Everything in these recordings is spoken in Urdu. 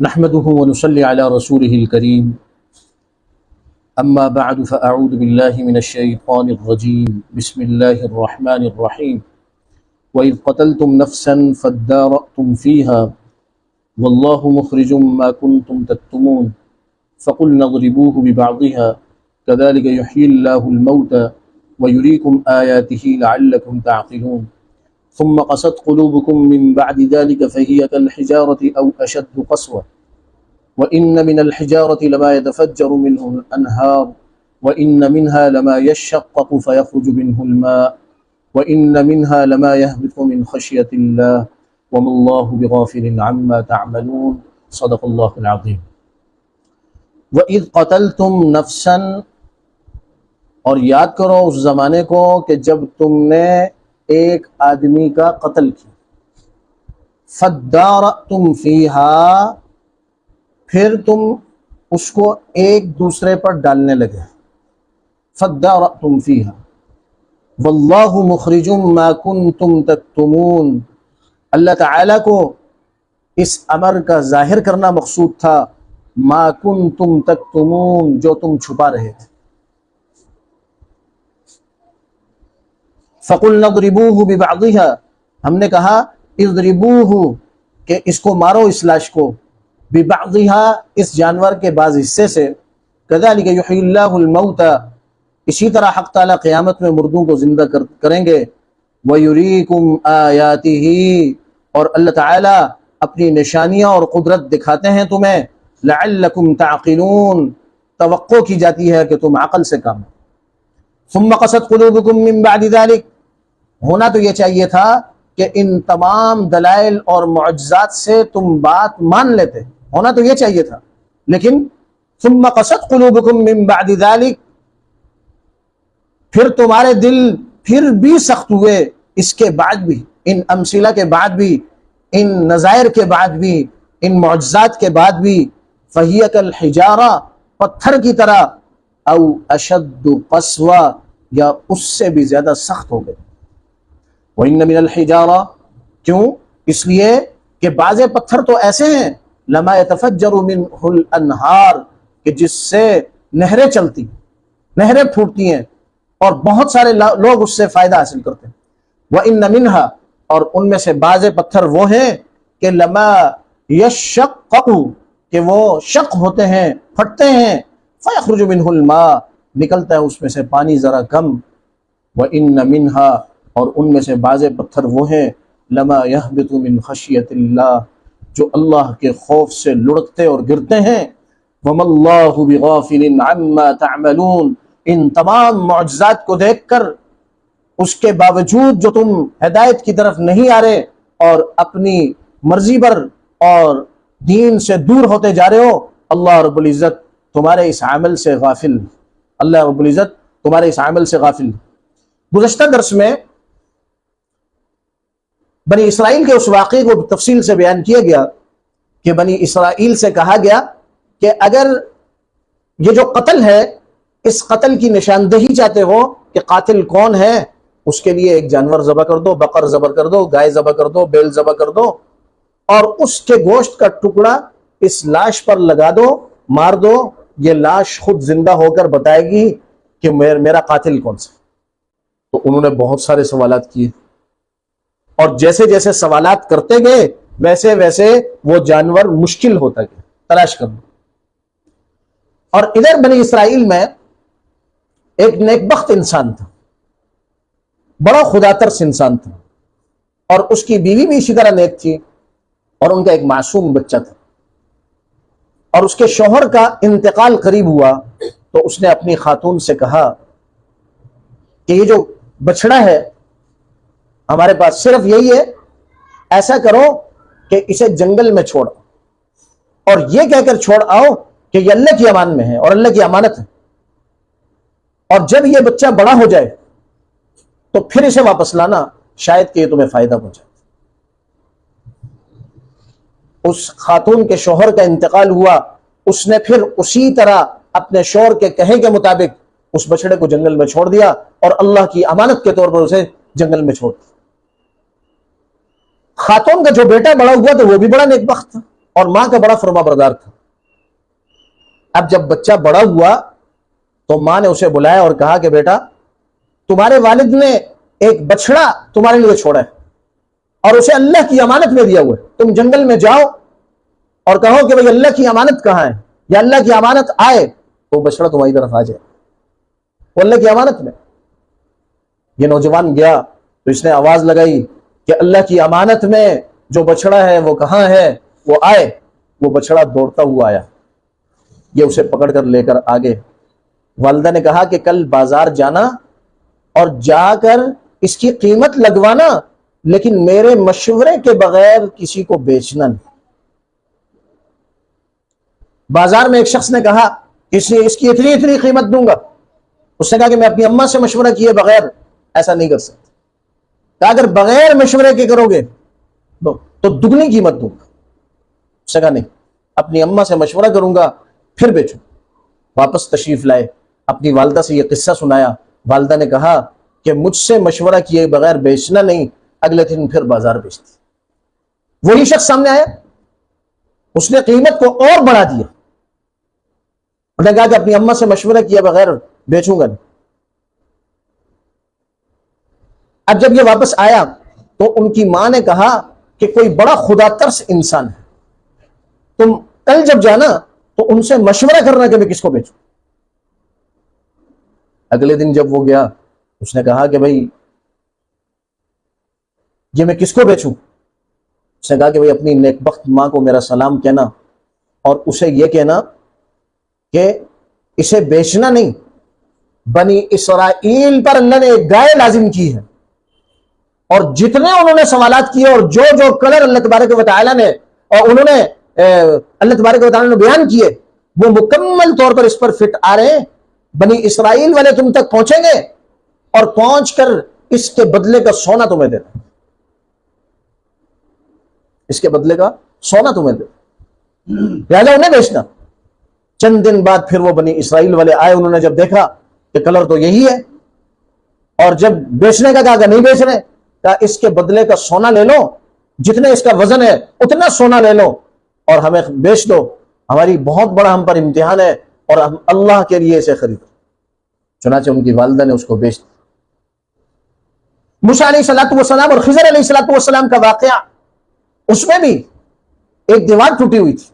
نحمده ونصلي على رسوله الكريم. أما بعد فأعوذ بالله من الشيطان الرجيم. بسم الله الرحمن الرحيم. وإذ قتلتم نفسا فادارأتم فيها. والله مخرج ما كنتم تكتمون. فقلنا اضربوه ببعضها. كذلك يحيي الله الموتى ويريكم آياته لعلكم تعقلون. ثم قست قلوبكم من بعد ذلك فهي كالحجارة أو أشد قسوة. وإن من الحجارة لما يتفجر منه الأنهار وإن منها لما يشقق فيخرج منه الماء وإن منها لما يهبط من خشية الله. وما الله بغافل عما تعملون. صدق الله العظيم. وَإِذْ قَتَلْتُمْ نَفْسًا اور یاد کرو اس زمانے کو کہ جب تم نے ایک آدمی کا قتل کیا۔ فَدَّارَأْتُمْ فِيهَا، پھر تم اس کو ایک دوسرے پر ڈالنے لگے۔ فَدَّارَأْتُمْ فِيهَا، وَاللَّهُ مُخْرِجٌ مَا كُنْتُمْ تَكْتُمُونَ۔ اللہ تعالیٰ کو اس امر کا ظاہر کرنا مقصود تھا۔ ما کنتم تکتمون جو تم چھپا رہے تھے۔ فَقُلْنَا اضْرِبُوهُ بِبَعْضِهَا۔ ہم نے کہا، اضربوه، کہ اس کو مارو اس لاش کو۔ بِبَعْضِهَا، اس جانور کے بعض حصے سے۔ كَذَلِكَ يُحْيِي اللَّهُ الْمَوْتَ۔ اسی طرح حق تعالیٰ قیامت میں مردوں کو زندہ کریں گے۔ وَيُرِيكُمْ آيَاتِهِ اور اللہ تعالیٰ اپنی نشانیاں اور قدرت دکھاتے ہیں تمہیں۔ لعلکم تعقلون۔ توقع کی جاتی ہے کہ تم عقل سے کام ثم قصد قلوبکم من بعد ذلك۔ ہونا تو یہ چاہیے تھا کہ ان تمام دلائل اور معجزات سے تم بات مان لیتے، ہونا تو یہ چاہیے تھا۔ لیکن ثم قصد قلوبکم من بعد ذلك پھر تمہارے دل پھر بھی سخت ہوئے۔ اس کے بعد بھی، ان امثلہ کے بعد بھی، ان نظائر کے بعد بھی، ان معجزات کے بعد بھی فہیت الحجارہ پتھر کی طرح، او اشد قسوہ، یا اس سے بھی زیادہ سخت ہو گئے۔ وَإِنَّ مِنَ الْحِجَارَةِ کیوں؟ اس لیے کہ بعض پتھر تو ایسے ہیں، لما يتفجر منه الانہار کہ جس سے نہریں چلتی، نہریں پھوٹتی ہیں، اور بہت سارے لوگ اس سے فائدہ حاصل کرتے ہیں۔ وَإِنَّ مِنْهَا، اور ان میں سے بعض پتھر وہ ہیں کہ لما يشقق، کہ وہ شق ہوتے ہیں، پھٹتے ہیں فیخرج منہ الماء، نکلتا ہے اس میں سے پانی ذرا کم۔ وَإِنَّ مِنْهَا اور ان میں سے بعض پتھر وہ ہیں، لما يهبط من خشیت اللہ جو اللہ کے خوف سے لڑکتے اور گرتے ہیں۔ وَمَا اللَّهُ بِغَافِلٍ عَمَّا تَعْمَلُونَ، ان تمام معجزات کو دیکھ کر، اس کے باوجود جو تم ہدایت کی طرف نہیں آ رہے اور اپنی مرضی پر اور دین سے دور ہوتے جا رہے ہو، اللہ رب العزت تمہارے اس عمل سے غافل۔ اللہ رب العزت تمہارے اس عمل سے غافل۔ گزشتہ درس میں بنی اسرائیل کے اس واقعے کو تفصیل سے بیان کیا گیا کہ بنی اسرائیل سے کہا گیا کہ اگر یہ جو قتل ہے، اس قتل کی نشاندہی چاہتے ہو کہ قاتل کون ہے، اس کے لیے ایک جانور ذبح کر دو، بقر ذبح کر دو، گائے ذبح کر دو، بیل ذبح کر دو اور اس کے گوشت کا ٹکڑا اس لاش پر لگا دو، مار دو، یہ لاش خود زندہ ہو کر بتائے گی کہ میرا قاتل کون سا تو انہوں نے بہت سارے سوالات کیے۔ اور جیسے جیسے سوالات کرتے گئے، ویسے ویسے وہ جانور مشکل ہوتا گیا، تلاش کرنا اور ادھر بنی اسرائیل میں ایک نیک بخت انسان تھا، بڑا خدا ترس انسان تھا، اور اس کی بیوی بھی اسی طرح نیک تھی، اور ان کا ایک معصوم بچہ تھا۔ اور اس کے شوہر کا انتقال قریب ہوا، تو اس نے اپنی خاتون سے کہا کہ یہ جو بچڑا ہے ہمارے پاس صرف یہی ہے، ایسا کرو کہ اسے جنگل میں چھوڑ اور یہ کہہ کر چھوڑ آؤ کہ یہ اللہ کی امان میں ہے اور اللہ کی امانت ہے۔ اور جب یہ بچہ بڑا ہو جائے تو پھر اسے واپس لانا شاید کہ یہ تمہیں فائدہ پہنچائے۔ اس خاتون کے شوہر کا انتقال ہوا، اس نے پھر اسی طرح اپنے شوہر کے کہے کے مطابق اس بچڑے کو جنگل میں چھوڑ دیا اور اللہ کی امانت کے طور پر اسے جنگل میں چھوڑ دیا۔ خاتون کا جو بیٹا بڑا ہوا تو وہ بھی بڑا نیک بخت تھا اور ماں کا بڑا فرما بردار تھا۔ اب جب بچہ بڑا ہوا تو ماں نے اسے بلایا اور کہا کہ بیٹا، تمہارے والد نے ایک بچڑا تمہارے لیے چھوڑا ہے اور اسے اللہ کی امانت میں دیا ہوا ہے۔ تم جنگل میں جاؤ اور کہو کہ بھئی اللہ کی امانت کہاں ہے؟ یا اللہ کی امانت آئے تو بچڑا تمہاری طرف آ جائے۔ وہ اللہ کی امانت میں۔ یہ نوجوان گیا تو اس نے آواز لگائی کہ اللہ کی امانت میں جو بچڑا ہے، وہ کہاں ہے؟ وہ آئے، وہ بچڑا دوڑتا ہوا آیا۔ یہ اسے پکڑ کر لے کر آگے۔ والدہ نے کہا کہ کل بازار جانا اور جا کر اس کی قیمت لگوانا، لیکن میرے مشورے کے بغیر کسی کو بیچنا نہیں۔ بازار میں ایک شخص نے کہا، اس نے اس کی اتنی اتنی قیمت دوں گا۔ اس نے کہا کہ میں اپنی اما سے مشورہ کیے بغیر ایسا نہیں کر سکتا۔ کہا اگر بغیر مشورے کے کرو گے، تو دگنی قیمت دوں گا۔ اس نے کہا نہیں، اپنی اما سے مشورہ کروں گا، پھر بیچوں۔ واپس تشریف لائے۔ اپنی والدہ سے یہ قصہ سنایا۔ والدہ نے کہا کہ مجھ سے مشورہ کیے بغیر بیچنا نہیں، اگلے دن پھر بازار بیچتی وہی شخص سامنے آیا۔ اس نے قیمت کو اور بڑھا دیا۔ انہوں نے کہا کہ اپنی اما سے مشورہ کیا بغیر بیچوں گا نہیں۔ اب جب یہ واپس آیا تو ان کی ماں نے کہا کہ کوئی بڑا خدا ترس انسان ہے۔ تم کل جب جانا تو ان سے مشورہ کرنا کہ میں کس کو بیچوں اگلے دن جب وہ گیا، اس نے کہا کہ بھائی، یہ میں کس کو بیچوں اس نے کہا کہ بھائی، اپنی نیک بخت ماں کو میرا سلام کہنا اور اسے یہ کہنا کہ اسے بیچنا نہیں، بنی اسرائیل پر اللہ نے ایک گائے لازم کی ہے۔ اور جتنے انہوں نے سوالات کیے اور جو جو کلر اللہ تبارک و تعالیٰ نے اور انہوں نے اللہ تبارک و تعالیٰ نے بیان کیے، وہ مکمل طور پر اس پر فٹ آ رہے ہیں۔ بنی اسرائیل والے تم تک پہنچیں گے اور پہنچ کر اس کے بدلے کا سونا تمہیں دینا اس کے بدلے کا سونا تمہیں دے لہٰذا انہیں بیچنا۔ چند دن بعد پھر وہ بنی اسرائیل والے آئے، انہوں نے جب دیکھا کہ کلر تو یہی ہے اور جب بیچنے کا کہا کہ نہیں بیچ رہے کہا اس کے بدلے کا سونا لے لو، جتنے اس کا وزن ہے اتنا سونا لے لو۔ اور ہمیں بیچ دو، ہماری بہت بڑا ہم پر امتحان ہے اور ہم اللہ کے لیے اسے خریدو۔ چنانچہ ان کی والدہ نے اس کو بیچ دیا۔ موسیٰ علیہ السلاۃ والسلام اور خضر علیہ السلاۃ والسلام کا واقعہ، اس میں بھی ایک دیوار ٹوٹی ہوئی تھی۔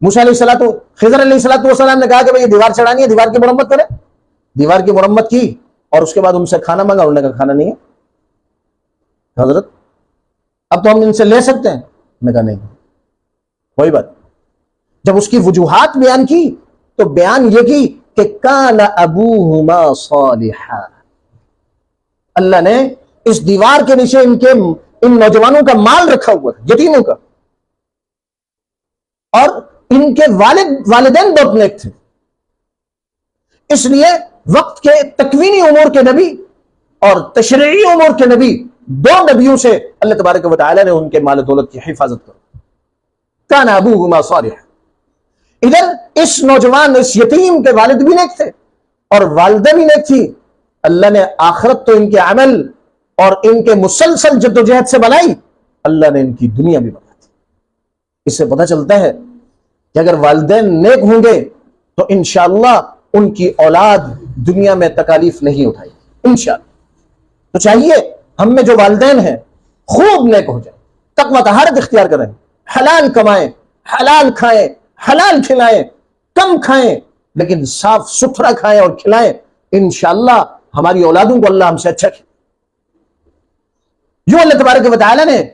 موسیٰ علیہ السلاۃ خضر علیہ السلاۃ والسلام نے کہا کہ بھائی یہ دیوار چڑھانی ہے، دیوار کی مرمت کرے دیوار کی مرمت کی۔ اور اس کے بعد ان سے کھانا مانگا انہوں نے کہا کھانا نہیں ہے۔ حضرت، اب تو ہم ان سے لے سکتے ہیں۔ میں کہا نہیں۔ کوئی بات۔ جب اس کی وجوہات بیان کی، تو بیان یہ کی کہ کان ابوہما صالحا۔ اللہ نے اس دیوار کے نیچے ان کے، ان نوجوانوں کا مال رکھا ہوا ہے یتیموں کا۔ اور ان کے والد، والدین بہت نیک تھے۔ اس لیے وقت کے تکوینی امور کے نبی اور تشریعی امور کے نبی دو نبیوں سے اللہ تبارک و تعالی نے ان کے مال دولت کی حفاظت کر کان ابوہما صالحا۔ ادھر اس نوجوان، اس یتیم کے والد بھی نیک تھے اور والدہ بھی نیک تھی۔ اللہ نے آخرت تو ان کے عمل اور ان کے مسلسل جدوجہد سے بنائی۔ اللہ نے ان کی دنیا بھی بنا دی۔ اس سے پتہ چلتا ہے کہ اگر والدین نیک ہوں گے تو انشاءاللہ ان کی اولاد دنیا میں تکالیف نہیں اٹھائی۔ انشاءاللہ۔ تو چاہیے ہم میں جو والدین ہیں، خوب نیک ہو جائیں۔ تقوی طہارت اختیار کریں۔ حلال کمائیں، حلال کھائیں، حلال کھلائیں، کم کھائیں، لیکن صاف ستھرا کھائیں اور کھلائیں۔ انشاءاللہ ہماری اولادوں کو اللہ ہم سے اچھا کھلائیں یوں اللہ تبارک و تعالی نے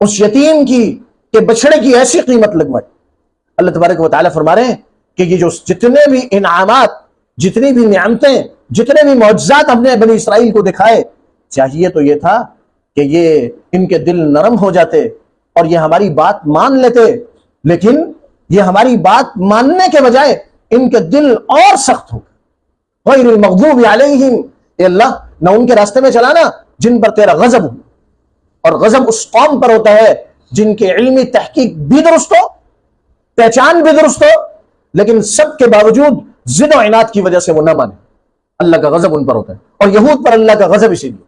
اس یتیم کی کہ بچڑے کی ایسی قیمت لگوائی۔ اللہ تبارک و تعالی فرما رہے ہیں کہ یہ جو جتنے بھی انعامات جتنی بھی نعمتیں، جتنے بھی معجزات ہم نے بنی اسرائیل کو دکھائے، چاہیے تو یہ تھا کہ یہ ان کے دل نرم ہو جاتے اور یہ ہماری بات مان لیتے۔ لیکن یہ ہماری بات ماننے کے بجائے ان کے دل اور سخت ہو غیر المغضوب علیہم، اے اللہ، نہ ان کے راستے میں چلانا جن پر تیرا غضب ہو۔ اور غضب اس قوم پر ہوتا ہے جن کے علمی تحقیق بھی درست ہو، پہچان بھی درست ہو، لیکن سب کے باوجود زد و عناد کی وجہ سے وہ نہ مانے۔ اللہ کا غضب ان پر ہوتا ہے۔ اور یہود پر اللہ کا غضب اسی لیے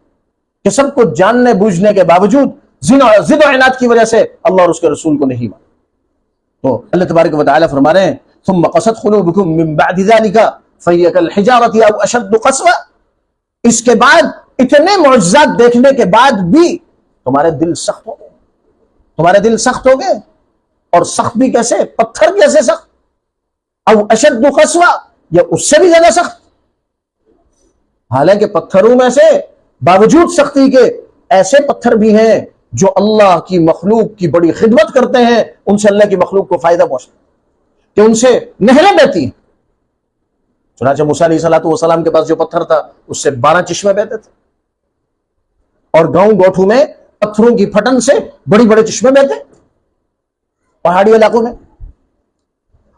کہ سب کو جاننے بوجھنے کے باوجود و ضد و عناد کی وجہ سے اللہ اور اس کے رسول کو نہیں مانا تو اللہ تبارک و تعالی فرما رہے ہیں، ثم قصد قلوبكم من بعد ذلك فهي كالحجارة او اشد قسوة۔ اس کے بعد اتنے معجزات دیکھنے کے بعد بھی تمہارے دل سخت ہو گئے۔ تمہارے دل سخت ہو گئے۔ اور سخت بھی کیسے؟ پتھر کیسے سخت؟ او اشد قسوة یا اس سے بھی زیادہ سخت۔ حالانکہ پتھروں میں سے باوجود سختی کے ایسے پتھر بھی ہیں جو اللہ کی مخلوق کی بڑی خدمت کرتے ہیں، ان سے اللہ کی مخلوق کو فائدہ پہنچتا کہ ان سے نہریں بہتی ہیں۔ چنانچہ موسیٰ علیہ السلام والسلام کے پاس جو پتھر تھا، اس سے بارہ چشمے بہتے تھے۔ اور گاؤں گوٹھوں میں پتھروں کی پھٹن سے بڑی بڑے چشمے بہتے۔ پہاڑی علاقوں میں۔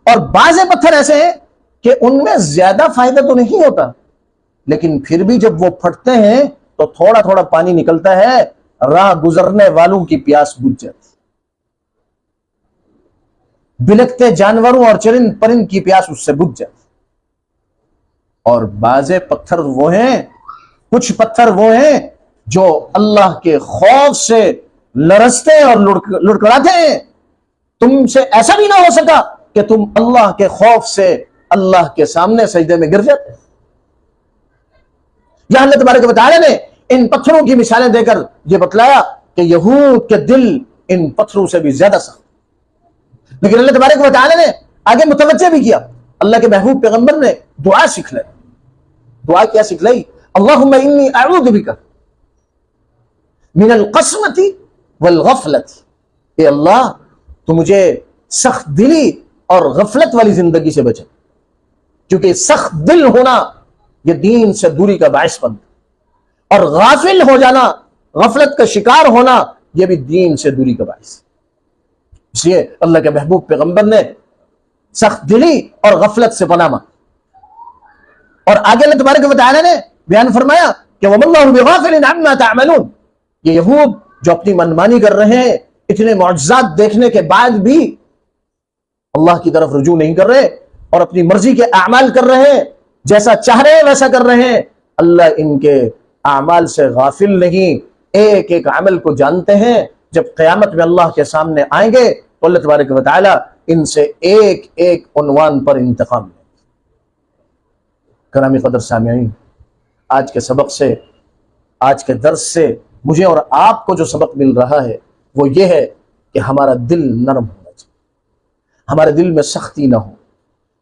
اور بعض پتھر ایسے ہیں کہ ان میں زیادہ فائدہ تو نہیں ہوتا، لیکن پھر بھی جب وہ پھٹتے ہیں تو تھوڑا تھوڑا پانی نکلتا ہے، راہ گزرنے والوں کی پیاس بجھ جاتی بلکتے جانوروں اور چرند پرند کی پیاس اس سے بجھ جاتی اور بعض پتھر وہ ہیں، کچھ پتھر وہ ہیں جو اللہ کے خوف سے لرستے اور لڑکڑاتے ہیں۔ تم سے ایسا بھی نہ ہو سکا کہ تم اللہ کے خوف سے اللہ کے سامنے سجدے میں گر جاتے یہاں اللہ تبارک و نے ان پتھروں کی مثالیں دے کر یہ بتلایا کہ یہود کے دل ان پتھروں سے بھی زیادہ سخت لیکن اللہ تبارک و تعالی نے آگے متوجہ بھی کیا۔ اللہ کے محبوب پیغمبر نے دعا سیکھ لائی دعا کیا سیکھ لائی اللہم انی اعوذ بکا من القسمت والغفلت اے اللہ، تو مجھے سخت دلی اور غفلت والی زندگی سے بچے۔ کیونکہ سخت دل ہونا یہ دین سے دوری کا باعث بند اور غافل ہو جانا، غفلت کا شکار ہونا، یہ بھی دین سے دوری کا باعث۔ اس لیے اللہ کے محبوب پیغمبر نے سخت دلی اور غفلت سے پناہ مانگ اور آگے اللہ تبارک و نے بیان فرمایا کہ وَمَ اللَّهُ بِغَافِلٍ عَمَّا تَعْمَلُونَ۔ یہ یہود جو اپنی منمانی کر رہے ہیں، اتنے معجزات دیکھنے کے بعد بھی اللہ کی طرف رجوع نہیں کر رہے اور اپنی مرضی کے اعمال کر رہے ہیں، جیسا چاہ رہے ہیں، ویسا کر رہے ہیں۔ اللہ ان کے اعمال سے غافل نہیں۔ ایک ایک عمل کو جانتے ہیں۔ جب قیامت میں اللہ کے سامنے آئیں گے تو اللہ تبارک و تعالی ان سے ایک ایک عنوان پر انتقام لیں کرامی قدر سامعین، آج کے سبق سے، آج کے درس سے مجھے اور آپ کو جو سبق مل رہا ہے، وہ یہ ہے کہ ہمارا دل نرم ہونا چاہیے ہمارے دل میں سختی نہ ہو۔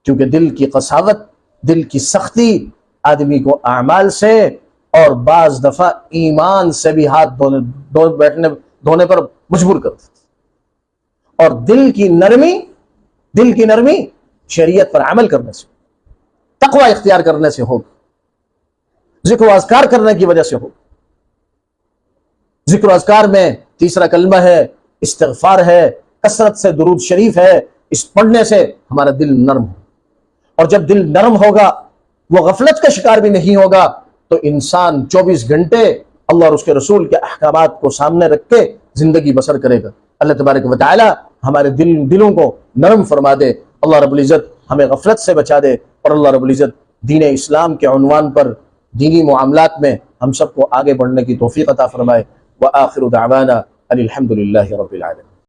کیونکہ دل کی قساوت، دل کی سختی آدمی کو اعمال سے اور بعض دفعہ ایمان سے بھی ہاتھ دھونے دو بیٹھنے، دھونے پر مجبور کر دیتی اور دل کی نرمی، دل کی نرمی شریعت پر عمل کرنے سے، تقوی اختیار کرنے سے ہوگا۔ ذکر و اذکار کرنے کی وجہ سے ہوگا۔ ذکر و اذکار میں تیسرا کلمہ ہے، استغفار ہے، کثرت سے درود شریف ہے اس پڑھنے سے ہمارا دل نرم ہو اور جب دل نرم ہوگا، وہ غفلت کا شکار بھی نہیں ہوگا، تو انسان چوبیس گھنٹے اللہ اور اس کے رسول کے احکامات کو سامنے رکھ کے زندگی بسر کرے گا۔ اللہ تبارک و تعالی ہمارے دل دلوں کو نرم فرما دے۔ اللہ رب العزت ہمیں غفلت سے بچا دے اور اللہ رب العزت دین اسلام کے عنوان پر دینی معاملات میں ہم سب کو آگے بڑھنے کی توفیق عطا فرمائے۔ وآخر دعوانا ان الحمد للہ رب العالمين